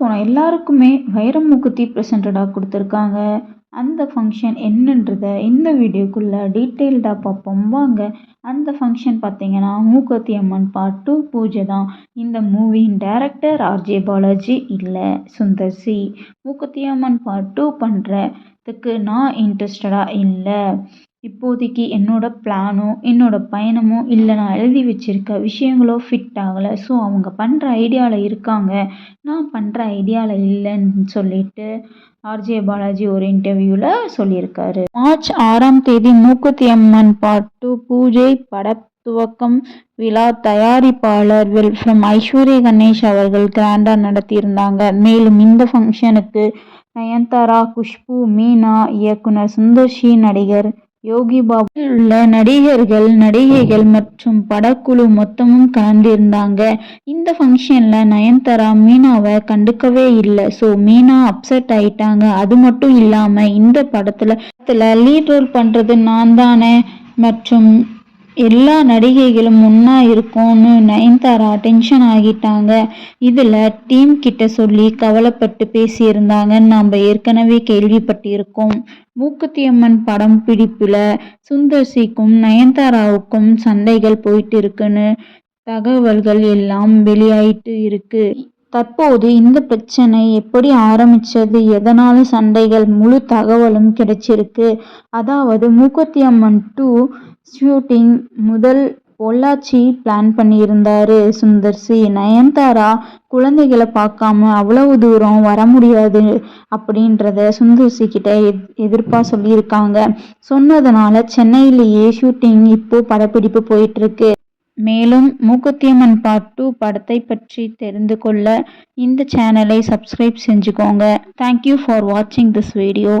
போன எல்லாருக்குமே வைரம் மூக்குத்தி ப்ரெசென்டடாக கொடுத்துருக்காங்க. அந்த ஃபங்க்ஷன் என்னன்றத இந்த வீடியோக்குள்ளே டீட்டெயில்டாக பார்ப்போம். வாங்க அந்த ஃபங்க்ஷன் பார்த்தீங்கன்னா மூக்கத்தி அம்மன் பார்ட் டூ பூஜை தான். இந்த மூவியின் டைரக்டர் ஆர்ஜே பாலாஜி இல்லை Sundar C. Mookuthi Amman part two பண்ணுறதுக்கு நான் இன்ட்ரெஸ்டடாக இல்லை. இப்போதைக்கு என்னோடய பிளானோ என்னோடய பயணமோ இல்லை நான் எழுதி வச்சுருக்க விஷயங்களோ ஃபிட் ஆகலை. ஸோ அவங்க பண்ணுற ஐடியாவில் இருக்காங்க. நான் பண்ணுற ஐடியாவில் இல்லைன்னு சொல்லிட்டு ஆர்ஜே பாலாஜி ஒரு இன்டர்வியூவில் சொல்லியிருக்காரு. மார்ச் ஆறாம் தேதி மூக்குத்தி அம்மன் பார்ட் டூ பூஜை பட துவக்கம் விழா தயாரிப்பாளர் வெல்ஃப்ரம் ஐஸ்வர்யா கணேஷ் அவர்கள் கிராண்டாக நடத்தியிருந்தாங்க. மேலும் இந்த ஃபங்க்ஷனுக்கு நயன்தாரா குஷ்பு மீனா இயக்குனர் சுந்தர்ஷி நடிகர் யோகி பாபு உள்ள நடிகர்கள் நடிகைகள் மற்றும் படக்குழு மொத்தமும் கலந்திருந்தாங்க. இந்த ஃபங்க்ஷனில் நயன்தாரா மீனாவை கண்டுக்கவே இல்லை. ஸோ மீனா அப்செட் ஆயிட்டாங்க. அது மட்டும் இல்லாமல் இந்த படத்தில் லீட் ரோல் பண்ணுறது நான் தானே. மற்றும் எல்லா நடிகைகளும் ஒன்றா இருக்கோன்னு நயன்தாரா டென்ஷன் ஆகிட்டாங்க. இதில் டீம் கிட்ட சொல்லி கவலைப்பட்டு பேசியிருந்தாங்கன்னு நாம் ஏற்கனவே கேள்விப்பட்டிருக்கோம். மூக்குத்தியம்மன் படம் பிடிப்பில் சுந்தர்சிக்கும் நயன்தாராவுக்கும் சண்டைகள் போயிட்டு இருக்குன்னு தகவல்கள் எல்லாம் வெளியாயிட்டு இருக்கு. தற்போது இந்த பிரச்சனை எப்படி ஆரம்பிச்சது? எதனால சண்டைகள் முழு தகவலும் கிடைச்சிருக்கு? அதாவது மூக்குத்தி அம்மன் டூ ஷூட்டிங் முதல் பொள்ளாச்சி பிளான் பண்ணியிருந்தாரு சுந்தர் சி நயன்தாரா குழந்தைகளை பார்க்காம அவ்வளவு தூரம் வர முடியாது அப்படின்றத சுந்தர் சி கிட்ட எத் எதிர்ப்பாக சொல்லியிருக்காங்க. சொன்னதுனால சென்னையிலேயே ஷூட்டிங் இப்போ படப்பிடிப்பு போயிட்டு இருக்கு மேலும் மூக்குத்தியம்மன் பார்ட் டூ படத்தை பற்றி தெரிந்து கொள்ள இந்த சேனலை சப்ஸ்கிரைப் செஞ்சுக்கோங்க. தேங்க்யூ ஃபார் வாட்சிங் திஸ் வீடியோ